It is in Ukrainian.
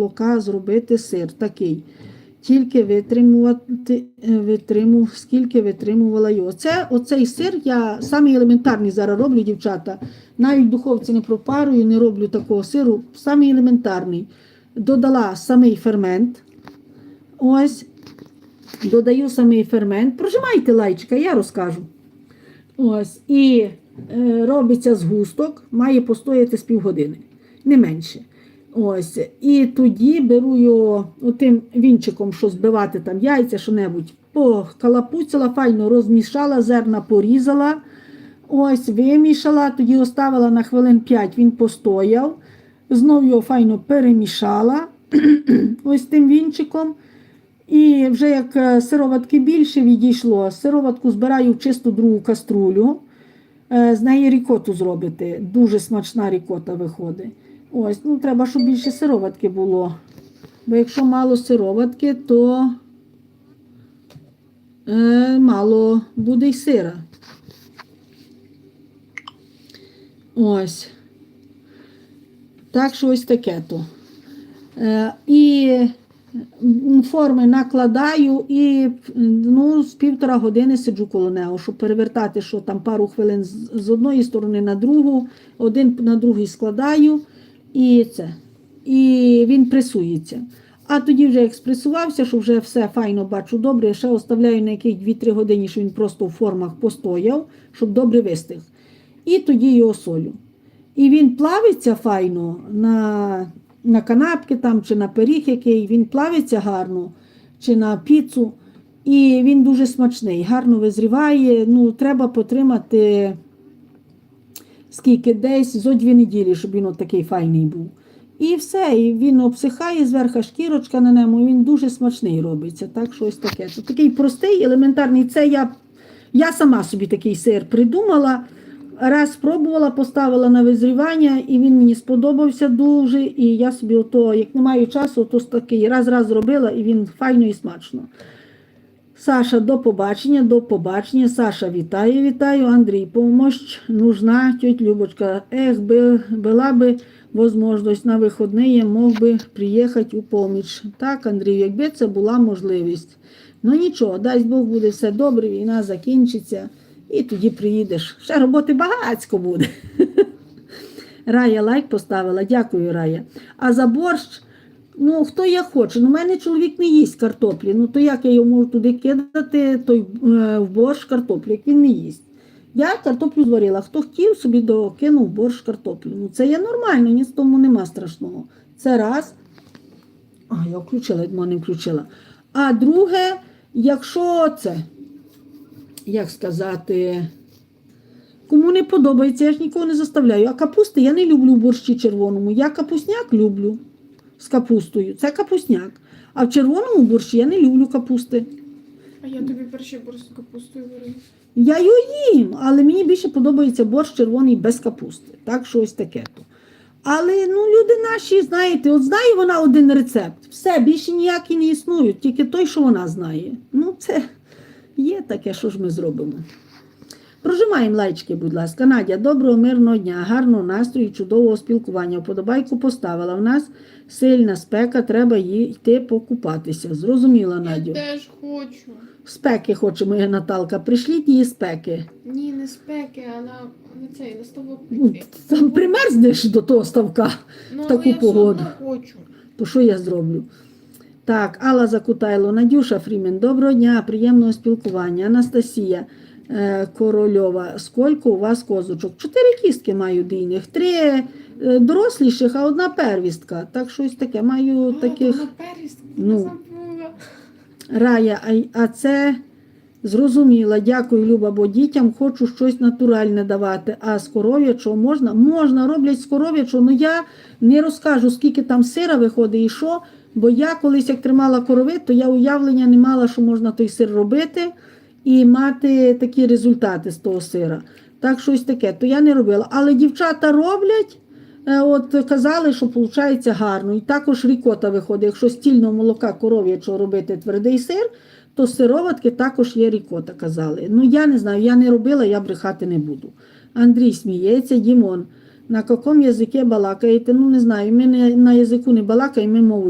молока зробити сир такий. Тільки витримувати, е, витриму, скільки витримувала його. Це оцей сир, я самий елементарний зараз роблю, дівчата. Навіть в духовці не пропарую, не роблю такого сиру. Самий елементарний. Додала самий фермент. Ось. Додаю самий фермент. Прожимайте лайчика, я розкажу. Ось. І е, робиться згусток, має постояти з півгодини, не менше. Ось. І тоді беру його отим вінчиком, що збивати там яйця, що-небудь, покалапуцяла, файно розмішала, зерна порізала. Ось, вимішала, тоді оставила на хвилин 5, він постояв. Знов його файно перемішала ось тим вінчиком. І вже як е, сироватки більше відійшло, сироватку збираю в чисту другу каструлю. Е, З неї рікоту зробити. Дуже смачна рікота виходить. Ось, ну треба, щоб більше сироватки було. Бо якщо мало сироватки, то е, мало буде й сира. Ось. Так що ось таке то. Е, і форми накладаю і ну, з півтора години сиджу коло нього, щоб перевертати, що там пару хвилин з, одної сторони на другу, один на другий складаю і це. І він пресується. А тоді, вже як спресувався, що вже все файно бачу добре, ще оставляю на яких 2-3 години, щоб він просто в формах постояв, щоб добре вистиг. І тоді його солю. І він плавиться файно на, на канапки там, чи на пиріг який, він плавиться гарно, чи на піцу. І він дуже смачний, гарно визріває. Ну, треба потримати скільки десь зо дві неділі, щоб він от такий файний був. І все, і він обсихає зверху шкірочка на ньому, і він дуже смачний робиться. Так, щось таке. Це такий простий, елементарний. Це я, я сама собі такий сир придумала. Раз спробувала, поставила на визрівання, і він мені сподобався дуже. І я собі, ото, як не маю часу, то такий раз-раз зробила, і він файно і смачно. Саша, до побачення, до побачення. Саша, вітаю, вітаю. Андрій, помощь нужна, тетя Любочка. Ех, була би возможність на вихідні, мог би приїхати у поміч. Так, Андрій, якби це була можливість. Ну нічого, дасть Бог буде все добре, війна закінчиться, і тоді приїдеш. Ще роботи багацько буде. Рая лайк поставила, дякую, Рая. А за борщ. Ну, хто як хоче. Ну, у мене чоловік не їсть картоплі. Ну, то як я його можу туди кидати, той е, в борщ картоплі, як він не їсть. Я картоплю зварила. Хто хотів, собі докинув борщ картоплю. Ну, це є нормально, ні з тому нема страшного. Це раз. А, я включила, я не включила. А друге, якщо це, як сказати, кому не подобається, я ж нікого не заставляю. А капусти я не люблю в борщі червоному. Я капусняк люблю з капустою. Це капусняк. А в червоному борщі я не люблю капусти. А я тобі перший борщ з капустою варю. Я його їм, але мені більше подобається борщ червоний без капусти. Так, що ось таке то. Але ну, люди наші, знаєте, от знає вона один рецепт. Все, більше ніякі не існують, тільки той, що вона знає. Ну, це є таке, що ж ми зробимо. Прожимаємо лайчики, будь ласка. Надя, доброго, мирного дня, гарного настрою, чудового спілкування. Вподобайку поставила. У нас сильна спека, треба їй йти покупатися. Зрозуміла, Надю. Я теж хочу. Спеки хоче моя Наталка. Пришліть її спеки. Ні, не спеки, а на, на цей на ставок Ну. Там примерзнеш до того ставка, Ну, в таку я погоду. хочу. То що я зроблю? Так, Алла Закутайло, Надюша Фрімен, доброго дня, приємного спілкування. Анастасія Корольова, скільки у вас козочок? Чотири кістки маю дійних, три е, доросліших, а одна первістка. Так щось таке. Маю О, таких. ну. Рая, а, а це зрозуміла. Дякую, Люба, бо дітям хочу щось натуральне давати. А з коров'ячого можна? Можна, роблять з коров'ячого. Ну я не розкажу, скільки там сира виходить і що. Бо я колись як тримала корови, то я уявлення не мала, що можна той сир робити і мати такі результати з того сира. Так, щось таке. То я не робила. Але дівчата роблять. Е, От казали, що виходить гарно. І також рікота виходить. Якщо стільного молока коров'ячого робити твердий сир, то сироватки також є рікота, казали. Ну я не знаю, я не робила, я брехати не буду. Андрій сміється, Дімон. На якому язикі балакаєте? Ну не знаю, ми не, на язику не балакаємо, ми мовою.